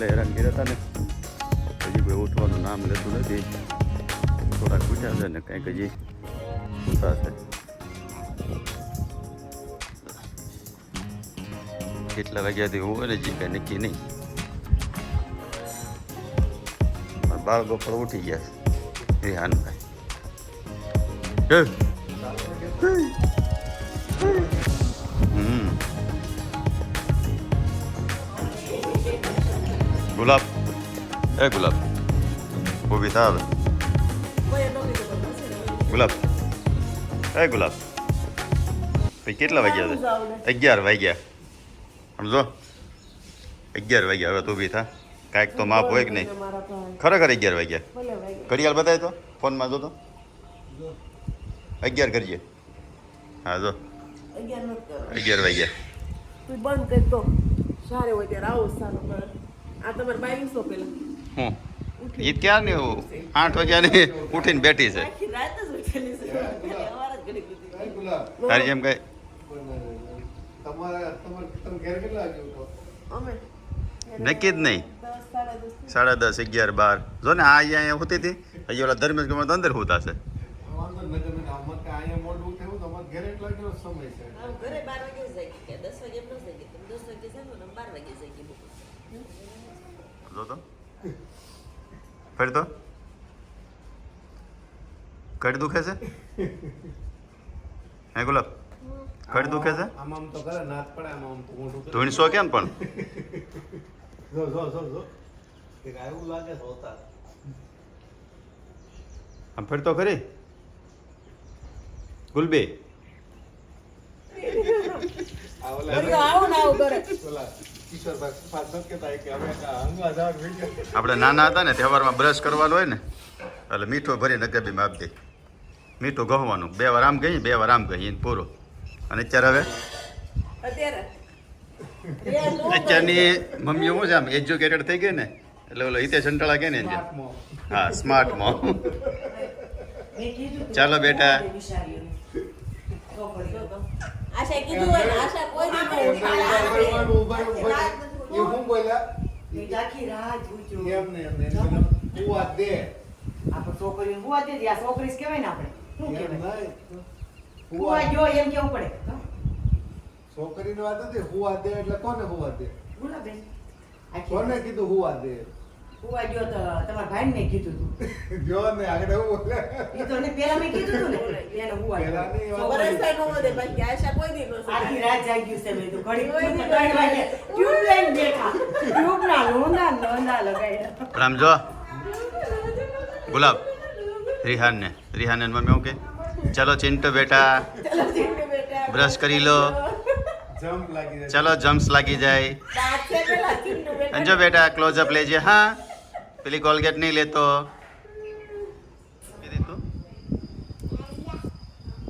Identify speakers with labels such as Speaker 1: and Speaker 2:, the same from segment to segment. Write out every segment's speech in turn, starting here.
Speaker 1: જેટલા હેરાન કર્યા હતા ને. હજી કોઈ ઉઠવાનું નામ લેતું નથી. થોડાક પૂછ્યા છે ને કંઈક હજી. પૂછા છે. કેટલા વાગ્યાથી હું ને જી કાંઈ નક્કી નહીં. બાળ બપોર ઉઠી ગયા છે. રિહાનભાઈ હે. ગુલાબ એ ગુલાબ ઊભી થા હવે ગુલાબ એ ગુલાબ ભાઈ કેટલા વાગ્યા છે અગિયાર વાગ્યા સમજો અગિયાર વાગ્યા હવે તું ઊભી થા કાંઈક તો માપ હોય કે નહીં ખરેખર અગિયાર વાગ્યા ઘડિયાળ બતાવી તો ફોનમાં જો તો અગિયાર કરજે હા જો અગિયાર વાગ્યા
Speaker 2: બંધ કરી તો સારું આવો સારો આ તમારે બાવીસો પેલા.
Speaker 1: હું? એ ક્યાં ને આઠ વાગ્યા ને ઉઠીને બેઠી છે. તારી એમ કઈ નક્કી જ નહીં.
Speaker 2: સાડા દસ.
Speaker 1: અગિયાર બાર. જો ને આ અહીંયા હોતી હતી. હજી ઓલા ધર્મેશ ગમે તો અંદર હોતા છે
Speaker 3: વાંધો નહીં તમે અમારે કે અહીંયા મોડું થયું તમારે ઘેર એટલા કેટલો સમય છે
Speaker 2: આમ ઘરે બાર વાગે જ જાગી ગયા દસ વાગે એમ ન જાગી તમે દસ વાગે જાગો ને બાર વાગે જાગી બહુ
Speaker 1: જો તો ફેર તો કડ દુખે છે હે ગુલાબ કડ દુખે છે
Speaker 3: આમ આમ તો કરે નાત પડે આમ આમ તો મોઢું કરે.
Speaker 1: ધૂણસો કેમ પણ
Speaker 3: જો જો જો જો એક આવું લાગે હોતા
Speaker 1: આમ ફેર તો ખરી ગુલબી
Speaker 2: આવું ને આવું કરે
Speaker 1: આપણે નાના હતા ને તહેવારમાં બ્રશ કરવાનું હોય ને એટલે મીઠો ભરીને અગરબીમાં આપી દે મીઠું ગહવાનું બે વાર આમ ગઈ બે વાર આમ ગઈ પૂરો. અને અત્યારે હવે? અત્યારની મમ્મીઓ શું છે આમ એજ્યુકેટેડ થઈ ગઈ ને એટલે ઓલો હિતે સંટાળા કે ને. હા સ્માર્ટમાં ચાલો બેટા.
Speaker 2: આશા કીધું હોય આશા કોઈ દી ન ઉઠાડે.
Speaker 3: એ હું બોલ્યા?
Speaker 4: આખી રાત ઊંચું.
Speaker 3: એમ ને એમ ને આ દે.
Speaker 4: આપણે છોકરીઓ હુવા દે આ છોકરી કહેવાય ને આપણે. શું કહેવાય. હુવા જો એમ કેવું પડે?
Speaker 3: છોકરીની વાત નથી હુવા દે એટલે કોને હુવા દે?
Speaker 4: બોલો બેન. આખી
Speaker 3: કોને. કીધું હુવા દે?
Speaker 4: હુવા ગયો તો તમારા ભાઈને કીધું તું.
Speaker 3: જો ને આગળ એવું બોલે.
Speaker 4: એ તો એને પેલા મેં કીધું તું ને. એને હુવા
Speaker 3: પહેલા ની વાત
Speaker 2: વરસાદ નો વધે બાકી આશા કોઈ દી ન
Speaker 4: આખી રાત જાગ્યું છે મેં તો. ઘડી ત્રણ વાગે ટ્યુબ લઈને બેઠા. ટ્યુબના લોંદા લોંદા લગાડ્યા.
Speaker 1: પણ આમ જો. ગુલાબ. રિહાન ને રિહાન ને મમ્મી ઓકે ચલો ચિંટુ બેટા
Speaker 2: ચલો ચીંટુ બેટા.
Speaker 1: બ્રશ કરી લો.
Speaker 3: જમ્પ
Speaker 1: ચલો જમ્સ લાગી જાય. અંજો બેટા ક્લોઝઅપ લેજે હા. પેલી કોલગેટ નહીં લેતો. તું.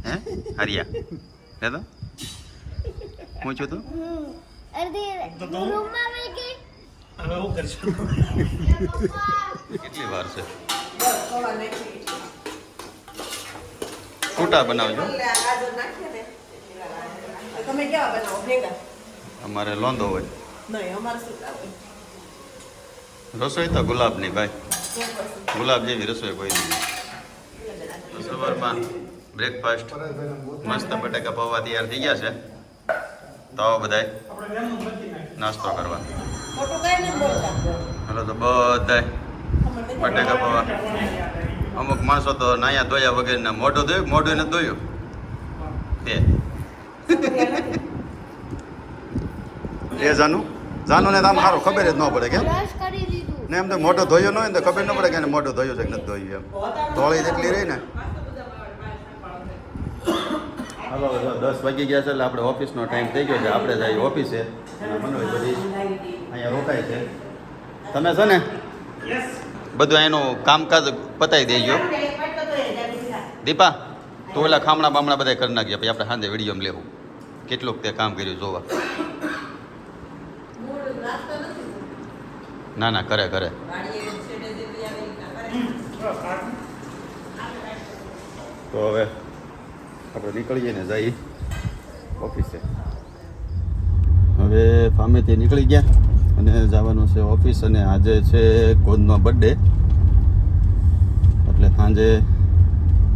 Speaker 1: હે? હરિયા. લેતો હું છું તું? કેટલી વાર છે? છૂટા બનાવજો. અમારે લોંધો હોય.
Speaker 2: નહીં અમારે શું હોય
Speaker 1: રસોઈ તો ગુલાબની ભાઈ. ગુલાબ જેવી રસોઈ કોઈ નહીં. સવારમાં બ્રેકફાસ્ટ મસ્ત બટાકા પૌવા તૈયાર થઈ ગયા છે. તો બધાય નાસ્તો કરવા. હાલો તો બધાય બટાકા પૌવા. અમુક માણસો તો નાયા ધોયા વગેરેના મોઢું ધોયું મોઢું ને ધોયું. એ જાનું. જાનું ને તો આમ સારું ખબર જ ન પડે કેમ ને એમ તો મોઢો ધોયું ન હોય ને તો ખબર ન પડે કે મોઢો મોઢું ધોયું છે કે નથી ધોયું એમ. ધોળી જેટલી રહી ને. હાલો દસ વાગી ગયા છે એટલે આપણે ઓફિસનો ટાઈમ થઈ ગયો છે. આપણે જઈએ ઓફિસે. અને મનોજ બધી અહીંયા રોકાય છે. તમે છે ને? બધું એનું કામકાજ પતાવી દેજો. દીપા તો ઓલા ખામણા બામણા બધા કરી નાખ્યા પછી આપણે સાંજે વીડિયો લેવું. કેટલુંક તે કામ કર્યું જોવા. ના ના, કરે કરે. તો હવે આપણે નીકળીએ ને જઈએ ઓફિસે. હવે ફામેથી નીકળી ગયા અને જવાનું છે ઓફિસ અને આજે છે કોદનો બર્થડે એટલે સાંજે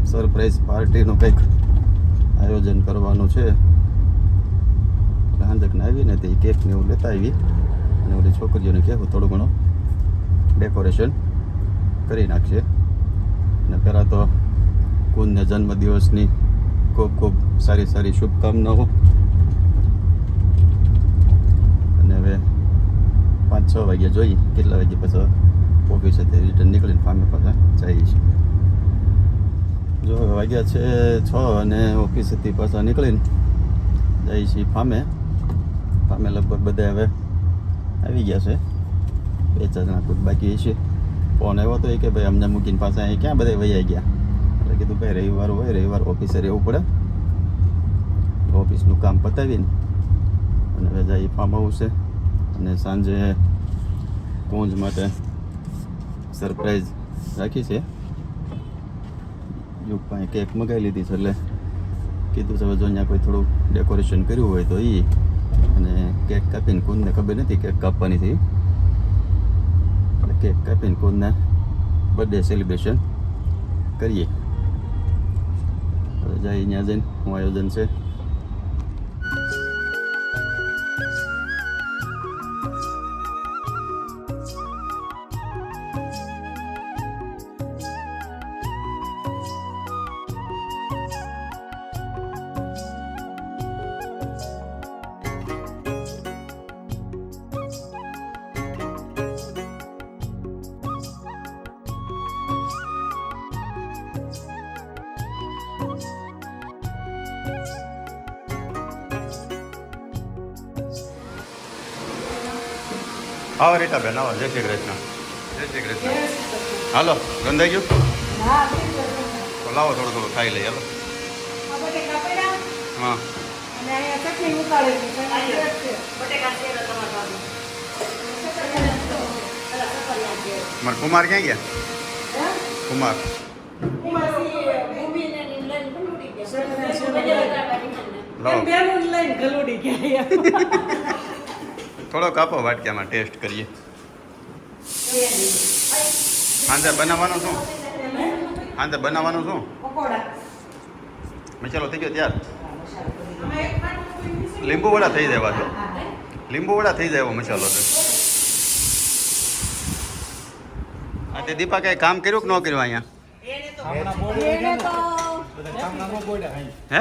Speaker 1: સરપ્રાઈઝ પાર્ટીનું કંઈક આયોજન કરવાનું છે. સાંજકને આવીને તે કેકને એવું લેતા આવી અને ઓલી છોકરીઓને કહેવું, થોડું ઘણું ડેકોરેશન કરી નાખીએ. અને પહેલાં તો કુંદને જન્મદિવસની ખૂબ ખૂબ સારી સારી શુભકામનાઓ. અને હવે પાંચ છ વાગ્યા જોઈએ, કેટલા વાગે ઓફિસે ઓફિસેથી રિટર્ન નીકળીને ફામે પાછા જઈએ છીએ. જો વાગ્યા છે છ અને ઓફિસેથી પાછા નીકળીને જઈએ છીએ ફામે ફામે લગભગ બધા હવે આવી ગયા છે. બે ચાર જણા કોઈ બાકી છે. ફોન આવ્યો તો એ કે ભાઈ અમને મૂકીને પાછા અહીં ક્યાં બધા વૈયા ગયા? એટલે કીધું ભાઈ રવિવાર હોય, રવિવાર ઓફિસે રહેવું પડે. ઓફિસનું કામ પતાવીને અને રજા એ પામવું છે અને સાંજે કોંજ માટે સરપ્રાઈઝ રાખી છે. યુગ પાસે કેક મગાવી લીધી છે એટલે કીધું છે જો અહીંયા કોઈ થોડું ડેકોરેશન કર્યું હોય તો એ અને કેક કાપીને કુંદને ખબર નથી કેક કાપવાની હતી કેક કાપીને કુંદને બર્થડે સેલિબ્રેશન કરીએ. જાય ત્યાં જઈને, હું આયોજન છે. આવો રીટા બેન આવો. જય શ્રી કૃષ્ણ. જય શ્રી કૃષ્ણ. હાલો ગંધાઈ ગયું? તો લાવો થોડું થોડું ખાઈ લઈએ હાલો. હા. મારા કુમાર ક્યાં ગયા? કુમાર. લાવો.
Speaker 4: એમ બેનું લઈને ગલુડી ગયા
Speaker 1: થોડો કાપો વાટક્યામાં ટેસ્ટ કરીએ. સાંજે બનાવવાનું શું? સાંજે બનાવવાનું શું?
Speaker 4: પકોડા
Speaker 1: મસાલો થઈ ગયો ત્યાર? લીંબુ વડા થઈ જાય પાછો લીંબુ વડા થઈ જાય એવો મસાલો છે. આ તે દીપા કઈ કામ કર્યું કે ન કર્યું અહીંયા?
Speaker 4: તો.
Speaker 1: હે.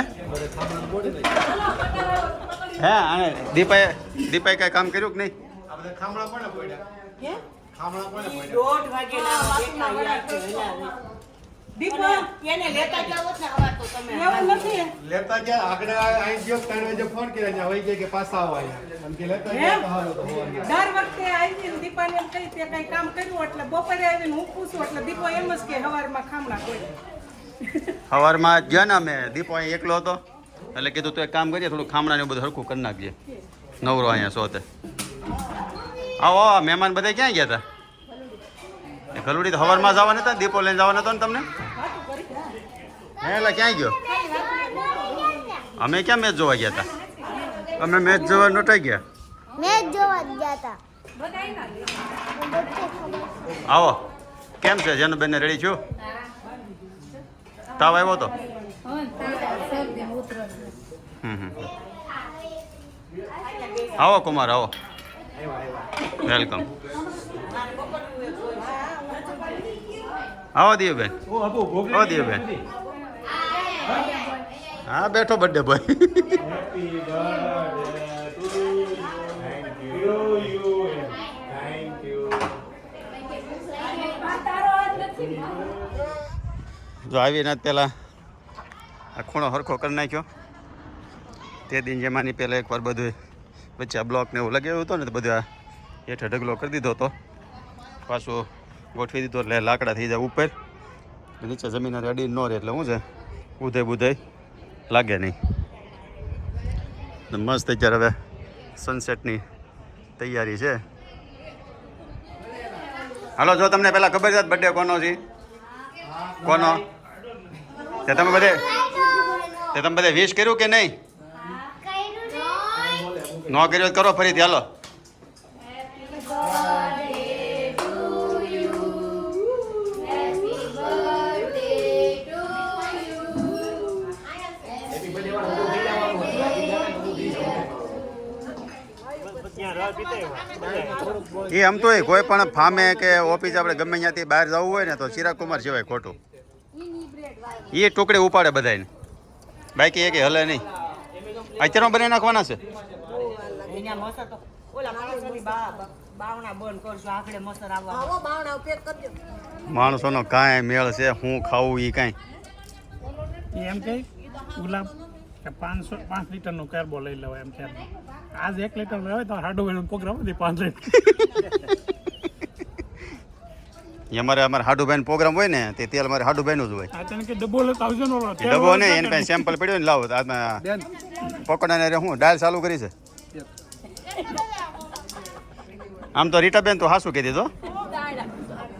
Speaker 1: હે આને દીપાએ દીપાએ કઈ કામ કર્યું કે નહીં?
Speaker 3: આ બધા ખામણા પણ
Speaker 4: પડ્યા?
Speaker 3: ખામણા પણ?
Speaker 4: દોઢ એને લેતા
Speaker 3: ગયા આગળ અહીં ગયો ત્રણ વાગે ફોન કર્યો હોય ગયા કે પાછા આવો એમ કે લેતા ગયા તો હાલો તો હોવાનું.
Speaker 5: દર વખતે આવીને દીપાને એમ કહી તે કઈ કામ કર્યું એટલે બપોરે આવીને હું પૂછું એટલે દીપો એમ જ કે હવારમાં ખામણા કોઈ
Speaker 1: સવારમાં ગયા ને અમે. દીપો અહીં એકલો હતો. એટલે કીધું તું એક કામ કરીએ થોડું ખામણા ને બધું હરખું કરી નાખજે. નવરો અહીંયા સોતે. આવો આવો, મહેમાન બધા ક્યાં ગયા હતા? ગલુડી તો હવારમાં જવા નતા દીપો લઈને જવા નતો ને તમને? હે એટલે ક્યાં ગયો? અમે ક્યાં મેચ જોવા ગયા હતા? અમે મેચ જોવા નોટાઈ ગયા?
Speaker 6: મેચ જોવા ગયા હતા.
Speaker 1: આવો કેમ છે? જેનું બેન રેડી છું? તાવ આવ્યો તો? આવો કુમાર આવો. વેલકમ આવો દિયુબેન
Speaker 3: બેન અબુ, ભોગલી
Speaker 1: બેન હા બેઠો બર્થડે
Speaker 3: ભાઈ.
Speaker 1: જો આવીને પેલા આ ખૂણો હરખો કરી નાખ્યો. તે દિન જેમાંની પહેલાં એકવાર બધું વચ્ચે આ બ્લોકને એવું લગાવ્યું હતું ને તો બધું આ હેઠે ઢગલો કરી દીધો હતો. પાછો ગોઠવી દીધો એટલે લાકડા થઈ જાય ઉપર. નીચે જમીન રેડી ન રહે એટલે શું છે ઉધે બુધે લાગે નહીં. મસ્ત અત્યારે હવે સનસેટની તૈયારી છે. હાલો, જો તમને પહેલાં ખબર છે બર્થડે કોનો છે? કોનો? તમે બધે તે તમે બધા વિશ કર્યું કે નહીં? ન કર્યું કરો ફરીથી, હાલો. એ આમ તો કોઈ પણ ફામે કે ઓફિસ આપણે ગમે ત્યાંથી બહાર જવું હોય ને તો ચિરાગ કુમાર સિવાય ખોટું. એ ટુકડે ઉપાડે બધાને બાકી એ કે હલે નહીં. અત્યારમાં બનાવી નાખવાના છે?
Speaker 2: માણસો
Speaker 1: નો કાંઈ મેળ છે હું ખાવું એ કાંઈ?
Speaker 7: ઈ એમ કે ગુલાબ કે પાંચસો પાંચ લીટરનો કેરબો લઈ લેવાય એમ કેરબો આજ એક લીટર લેવાય તો હાડો પ્રોગ્રામ હતી પાંચ લીટર.
Speaker 1: અમારે અમારે હાડુભાઈ પ્રોગ્રામ હોય ને તે તેલ અમારે હાડુભાઈનું જ હોય.
Speaker 7: ડબ્બો લેતો ને
Speaker 1: એને કાંઈ સેમ્પલ પડ્યો ને લાવો પકોડાને રે હું ડાયલ ચાલુ કરી છે? આમ તો રીટાબેન તો હાસું કહી દીધો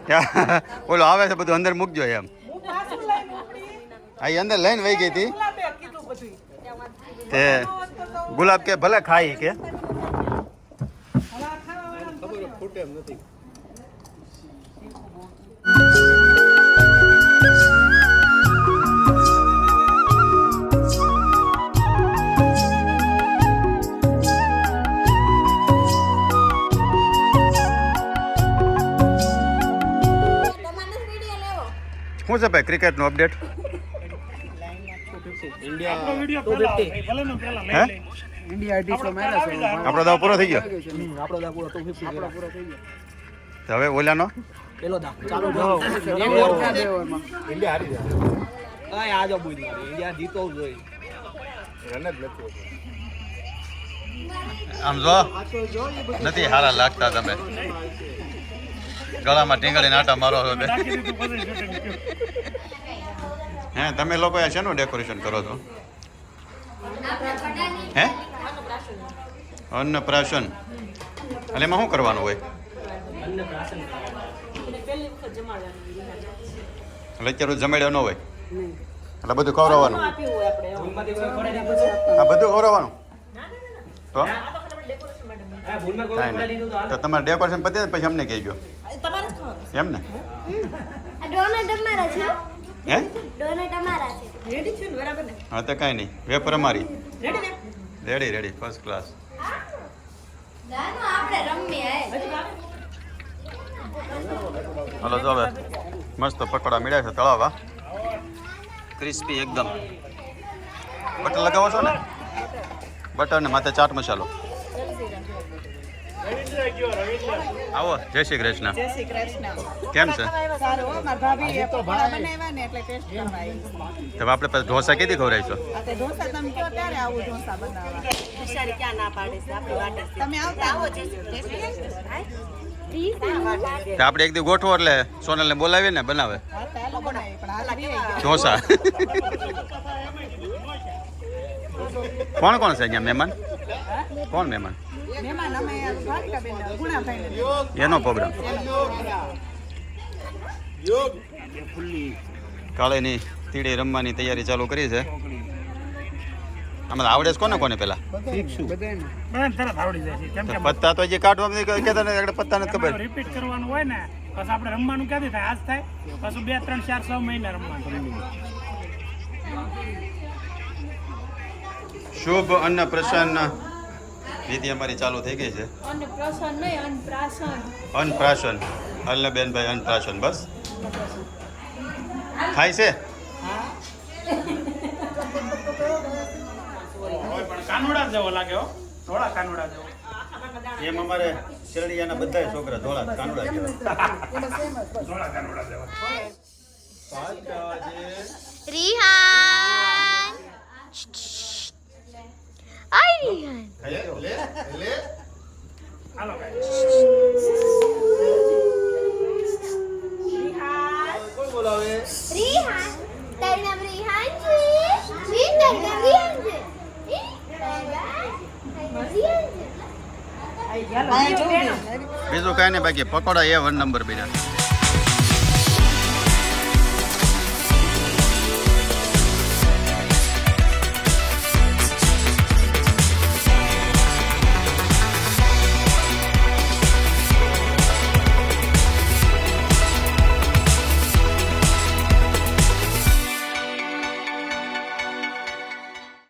Speaker 1: ઓલો આવે છે બધું અંદર મૂકજો એમ.
Speaker 5: હું પાછું લઈને ઉપડી
Speaker 1: આ અંદર લઈને વહી ગઈ હતી.
Speaker 5: ગુલાબે કીધું બધું
Speaker 1: તે ગુલાબ કે ભલે ખાઈ કે.
Speaker 5: ખબર
Speaker 3: ફૂટે એમ નથી.
Speaker 1: શું છે ભાઈ ક્રિકેટનો અપડેટ
Speaker 7: આપણો
Speaker 1: દાવ પૂરો થઈ ગયો?
Speaker 3: આપણો દા પૂરો તો પૂરો થઈ
Speaker 1: તો હવે ઓલાનો?
Speaker 3: ગયો ચાલો ઇન્ડિયા હારી જાય.
Speaker 8: આજો બોલી ઇન્ડિયા જીતો જોઈએ
Speaker 3: રન જ નથી
Speaker 1: આમ જો નથી હારા લાગતા તમે. ગળામાં ટીંગળીને આટા મારો છો તે. હે તમે લોકો શેનું ડેકોરેશન કરો છો? હે? અન્નપ્રાશન. એટલે એમાં શું કરવાનું હોય? એટલે અત્યારે જમાડ્યો ન હોય? એટલે બધું ખવડાવવાનું? આ બધું ખવડાવવાનું? તો? તમારે ડેકોરેશન પતી ને પછી અમને કહેજો. એમ ને
Speaker 6: ડોનટ અમારા છે.
Speaker 1: હે?
Speaker 6: ડોનટ અમારા છે.
Speaker 1: હા તો કાંઈ નહીં. વેપર અમારી. રેડી રેડી ફર્સ્ટ ક્લાસ
Speaker 6: જાનો આપણે રમીએ
Speaker 1: હલો હવે મસ્ત પકોડા મળ્યા છે તળાવવા ક્રિસ્પી એકદમ. બટર લગાવો છો ને? બટર ને માથે ચાટ મસાલો. આવો જય શ્રી કૃષ્ણ.
Speaker 5: જય શ્રી કૃષ્ણ.
Speaker 1: કેમ છે?
Speaker 5: સારું હો, મારા ભાભીએ પકોડા બનાવ્યા ને એટલે ટેસ્ટ કરવા આવી.
Speaker 1: હવે આપણે પછી ઢોસા કેદી ખવડાવીશું?
Speaker 5: આ તે ઢોસા તમે કયો ત્યારે આવું ઢોસા બનાવવા.
Speaker 4: બિચારી ક્યાં ના પાડે છે? આપણે વાટે
Speaker 5: તમે આવતા આવો જય શ્રી કૃષ્ણ.
Speaker 1: તો આપણે એક દી ગોઠવો એટલે સોનલને બોલાવીએ ને બનાવે.
Speaker 5: તો.
Speaker 1: ઢોસા. કોણ કોણ છે અહીંયા મહેમાન? કોણ મહેમાન? એનો પ્રોગ્રામ. કાળેની તીડી રમવાની તૈયારી ચાલુ કરી છે. આમાં આવડે છે કોને કોને પેલા? પત્તા તો જે કાઢવા પત્તા નથી ખબર.
Speaker 7: રિપીટ કરવાનું હોય ને પછી આપણે રમવાનું ક્યાંથી થાય? આજ થાય પછી બે ત્રણ ચાર છ મહિના રમવાનું.
Speaker 1: શુભ અન્ન પ્રસન્ન વિધિ અમારી ચાલુ થઈ ગઈ છે.
Speaker 9: અન્નપ્રાશન નહીં અનપ્રાશન
Speaker 1: અન્નપ્રાશન. અલ્લબેનભાઈ અન્નપ્રાશન બસ? થાય છે?
Speaker 7: પણ કાનુડા જેવો લાગે હો. થોડા કાનુડા જેવો.
Speaker 1: એમ અમારે શેરડીયાના બધા છોકરા ધોળા કાનુડા જેવા.
Speaker 7: કાનુડા જેવા.
Speaker 6: રિહાન. આય રિહાન
Speaker 7: હાલો.
Speaker 6: રિહાન તારું નામ રિહાન તારું નામ રિહાન છે? ઈ, તારું? નામ રિહાન છે?
Speaker 4: આ જો બેન
Speaker 1: બીજું કઈ નહીં બાકી. પકોડા એ વન નંબર બન્યા